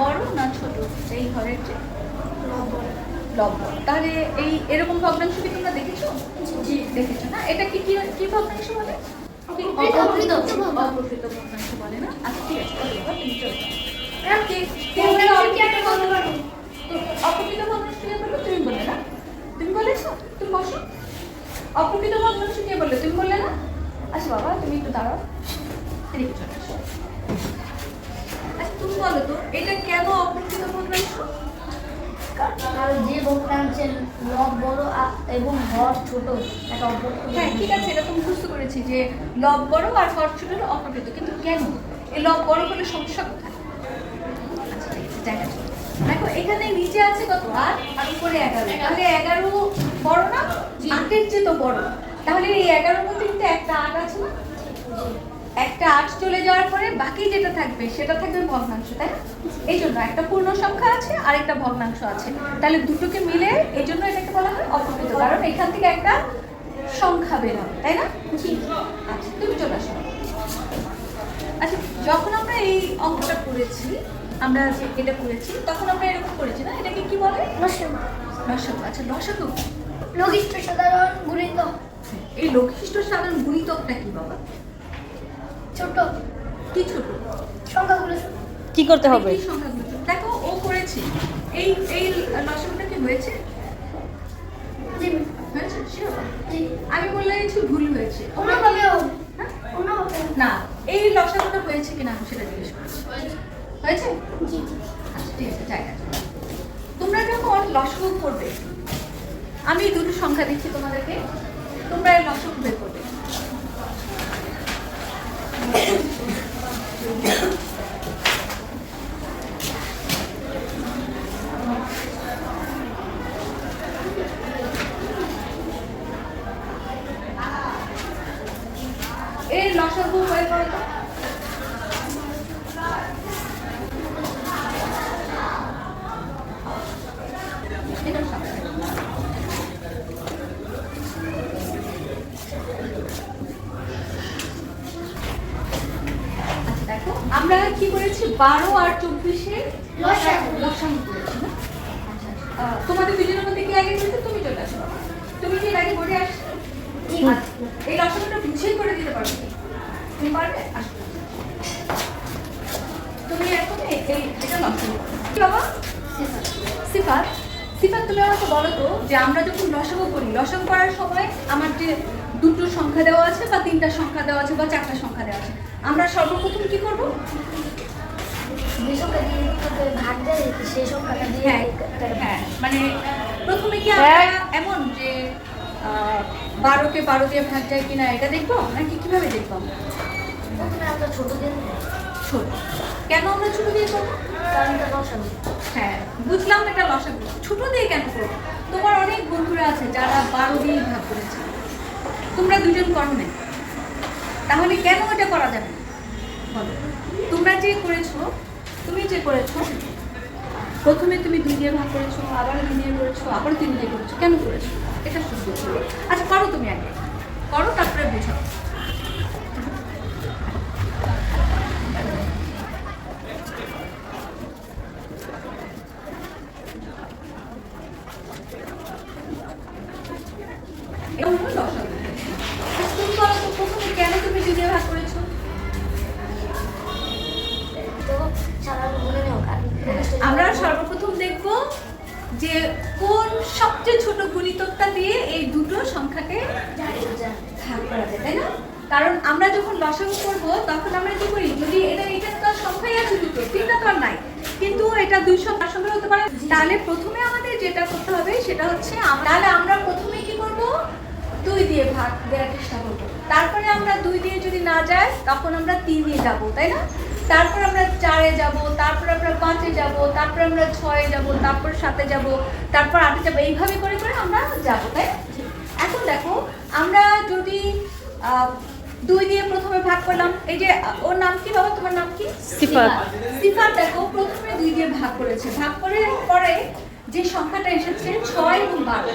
বড় না ছোট? এই ঘরের যে তাহলে এই এরকম ভগ্নাংশ কি তোমরা দেখেছ। দেখেছ না? এটা কি কি কি ভগ্নাংশ বলে? অপ্রকৃত। অপ্রকৃত ভগ্নাংশ বলে। না? আচ্ছা ঠিক আছে তুমি বলে বলো অপ্রকৃত ভগ্নাংশ তুমি বললে না। তুমি বলেছ? তুমি বসো। অপ্রকৃত ভগ্নাংশ কে বললে তুমি বললে না আচ্ছা বাবা তুমি একটু দাঁড়াও এদিকে চলে আসো আচ্ছা তুমি বলো তো এটা কেন অপ্রকৃত ভগ্নাংশ কারণ যে ভগ্নাংশের লব বড় এবং হর ছোট এটা অপ্রকৃত হ্যাঁ ঠিক আছে এটা তো মুখস্থ করেছি যে লব বড় আর হর ছোট অপ্রকৃত কিন্তু কেন? এই লব বড় হলে সমস্যা কোথায়? আচ্ছা। দেখো এখানে নিচে আছে কত? আট আর উপরে এগারো। তাহলে এগারো বড় না? আটের চেয়ে তো বড়। তাহলে এই এগারোর মধ্যে কিন্তু একটা আট আছে না? একটা আট চলে যাওয়ার পরে বাকি যেটা থাকবে সেটা থাকবে ভগ্নাংশ তাই না? এই জন্য একটা পূর্ণ সংখ্যা আছে আর একটা ভগ্নাংশ আছে। তাহলে দুটোকে মিলে এই জন্য এটাকে বলা হয় অপ্রকৃত কারণ এখান থেকে একটা সংখ্যা বের হবে তাই না? আচ্ছা তুমি চলে আসো। আচ্ছা যখন আমরা এই অঙ্কটা করেছি আমরা যে এটা করেছি তখন আমরা এরকম করেছি না? এটাকে কি বলে? লসাগু আচ্ছা লসাগু লঘিষ্ঠ সাধারণ গুণিত এই লঘিষ্ঠ সাধারণ গুণিতকটা কি বাবা? ছোট। কি ছোট? সংখ্যাগুলো কি করতে হবে? এই সংখ্যাগুলো দেখো ও করেছে। এই এই লসাগুটা কি হয়েছে? আমি বললে কিছু ভুল হয়েছে। হ্যাঁ? না এই লসাগুটা হয়েছে কিনা আমি সেটা জিজ্ঞেস করছি। হয়েছে? আচ্ছা ঠিক আছে জায়গা তোমরা যখন লসাগু করবে আমি দুটো সংখ্যা দিচ্ছি তোমাদেরকে। তোমরা এই লসাগু বের করবে। এর লসাগু হয়ে গেল তো? এটার সংখ্যা আচ্ছা দেখো আমরা কি করেছি? বারো আর চব্বিশে লসাগু। লসাগু করেছি না? আচ্ছা আচ্ছা। তোমাদের দুজনের মধ্যে কি আগে করেছে তুমি চলে আসো। তুমি কি আগে বোর্ডে আসছো? আচ্ছা, এই লসাগুটা গুছিয়ে করে দিতে পারবে তুমি পারবে? আসো। তুমি এখন এই- এটা লসাগু বাবা? সিফাত? সিফাত তুমি আমাকে বলো তো যে আমরা যখন লসাগু করি লসাগু করার সময় আমার যে দুটো সংখ্যা দেওয়া আছে বা তিনটা সংখ্যা দেওয়া আছে বা চারটা সংখ্যা দেওয়া আছে। আমরা সর্বপ্রথম কি করব? যে সংখ্যা দিয়ে দিতে ভাগ দেয় সেই সংখ্যাটা হ্যাঁ হ্যাঁ মানে প্রথমে কি আমরা এমন যে বারোকে বারো দিয়ে ভাগ যায় কিনা এটা দেখব? নাকি কীভাবে দেখব আমরা? প্রথমে আমরা ছোট দিন ছোট। কেন আমরা ছোট দিয়ে করব? কারণ হ্যাঁ বুঝলাম এটা লসাগু। ছোট দিয়ে কেন করব? তোমার অনেক বন্ধুরা আছে যারা বারো দিয়ে ভাগ করেছে। তোমরা দুজন করো না তাহলে কেন এটা করা যাবে? তোমরা যে করেছ, তুমি যে করেছ, প্রথমে তুমি দুই দিয়ে ভাগ করেছ, আবার দুই দিয়ে করেছ, আবার তিন দিয়ে করেছ, কেন করেছ? এটা শুদ্ধ আচ্ছা করো তুমি আগে। করো, তারপরে বুঝাও এটা হলো লসাগু আচ্ছা, তুমি বলো তো প্রথমে কেন তুমি দুই দিয়ে ভাগ করেছ? আমরা সর্বপ্রথম দেখব যে কোন সবচেয়ে ছোট গুণিতকটা দিয়ে এই দুটো সংখ্যাকে ভাগ করা যায় তাই না? কারণ আমরা যখন লসাগু করব তখন আমরা কি করি? যদি এটা এটা তো সংখ্যাই আছে দুটো তিনটা তো আর নাই। কিন্তু এটা দুই সংখ্যার সংখ্যা হতে পারে। তাহলে প্রথমে আমাদের যেটা করতে হবে সেটা হচ্ছে তাহলে আমরা প্রথমে কি করব? দুই দিয়ে ভাগ দেওয়ার চেষ্টা করব। তারপরে আমরা দুই দিয়ে যদি না যাই তখন আমরা তিন দিয়ে যাব তাই না? তারপর আমরা চারে যাব তারপর আমরা পাঁচে যাব তারপর আমরা ছয়ে যাব তারপর সাতে যাব তারপর আটে যাব এইভাবে করে করে আমরা যাব তাই? এখন দেখো আমরা যদি আহ, দুই দিয়ে প্রথমে ভাগ করলাম এই যে ওর নাম কি বাবা? তোমার নাম কি? সিফাত। সিফাত। দেখো প্রথমে দুই দিয়ে ভাগ করেছে। ভাগ করে পরে যে সংখ্যাটা এসেছে ছয় এবং বারো।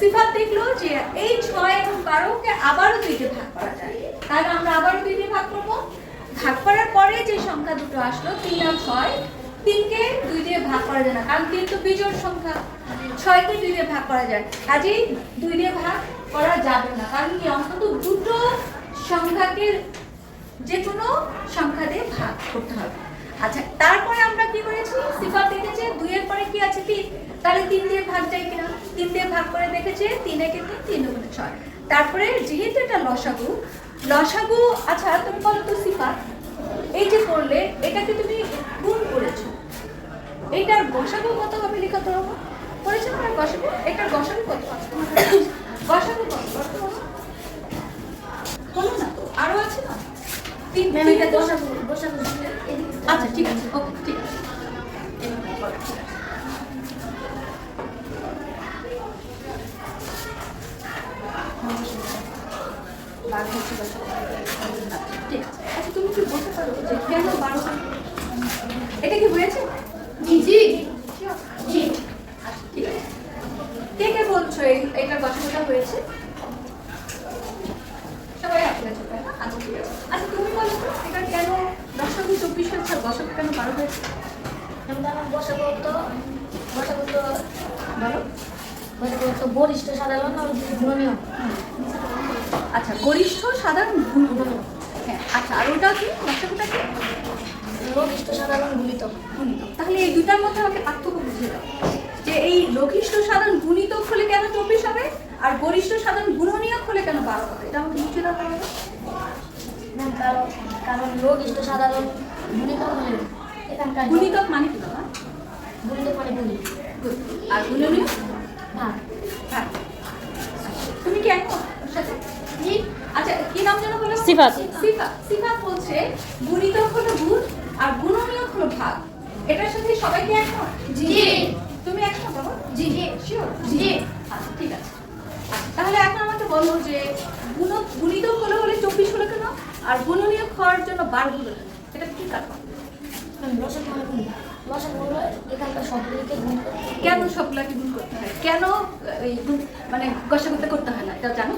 সিফাত দেখল যে এই ছয় এবং বারোকে আবারও দুই দিয়ে ভাগ করা যায়। তাহলে আমরা আবারও দুই দিয়ে ভাগ করব। ভাগ করার পরে যে সংখ্যা দুটো আসলো, তিন আর ছয়, তিনকে দুই দিয়ে ভাগ করা যায় না, কারণ তিন তো বিজোড় সংখ্যা। ছয়কে দুই দিয়ে ভাগ করা যায়। কাজেই দুই দিয়ে ভাগ করা যাবে না, কারণ কি অন্তত দুটো সংখ্যাকে যে কোনো সংখ্যা দিয়ে ভাগ করতে হবে। আচ্ছা তারপরে আমরা কি করেছি? সিফাত দেখেছে, দুইয়ের পরে কি আছে? তিন। তাহলে তিন দিয়ে ভাগ যায় কিনা? তিন দিয়ে ভাগ করে দেখেছে তিনে কিন্তু তিন গুণে ছয়। তারপরে যেহেতু এটা লসাগু লসাগু আচ্ছা তুমি বলো তো সিফাত এই যে করলে এটাকে তুমি গুণ করেছ। এইটার গসাগু কত হবে লেখা তো করেছ না গসাগু এটার গসাগু কত গসাগু কত? হলো না তো? আরও আছে না? তিন তিনটা এটা আচ্ছা ঠিক আছে ওকে ঠিক আছে। ঠিক আছে আচ্ছা তুমি কি বলতে পারো যে কেন? এটা কি হয়েছে জি জি জি আচ্ছা ঠিক কে কে বলছো এই এটা গঠনটা হয়েছে সবাই আচ্ছা আচ্ছা তুমি বলো এটা কেন দশটাকে চব্বিশ আর দশকে কেন বারো হয়েছে বলো বরিষ্ঠ সাধারণ আর গুণনীয় আচ্ছা গরিষ্ঠ সাধারণ হ্যাঁ আচ্ছা আর ওটা কি? দশকটা কি? লঘিষ্ঠ সাধারণ গুণিত গুণিতক তাহলে এই দুটার মধ্যে আমাকে পার্থক্য বুঝিয়ে দাও। যে এই লঘিষ্ঠ সাধারণ গুণিতক হলে কেন চব্বিশ হবে? আর গরিষ্ঠ সাধারণ গুণনীয়ক হলে কেন বারো হবে? এটা আমাকে বুঝিয়ে দাও কারণ কারণ লঘিষ্ঠ সাধারণ গুণিত হলে এখানকার গুণিতক মানে কি বাবা? গুণিত মানে গুণি আর গুণনীয় ভাগ হ্যাঁ। তুমি কি একমত সাথে জি আচ্ছা কি নাম যেন বলো সিফাত। সিফাত সিফাত বলছে গুণিতক হলো গুণ আর গুণনীয়ক হলো ভাগ। এটার সাথে সবাই কি একমত? জি। তুমি একমত বাবা? জি। জি শিওর জি। আচ্ছা ঠিক আছে। তাহলে এখন আমাকে বলো যে গুণ গুণিতক হলে হলে চব্বিশ হলো কেন? আর গুণনীয়ক হওয়ার জন্য বারো হলো এটা কি কারণ? কেন সবগুলাকে গুণ করতে হয়? কেন মানে গসাগুতে করতে হয় না? এটা জানো?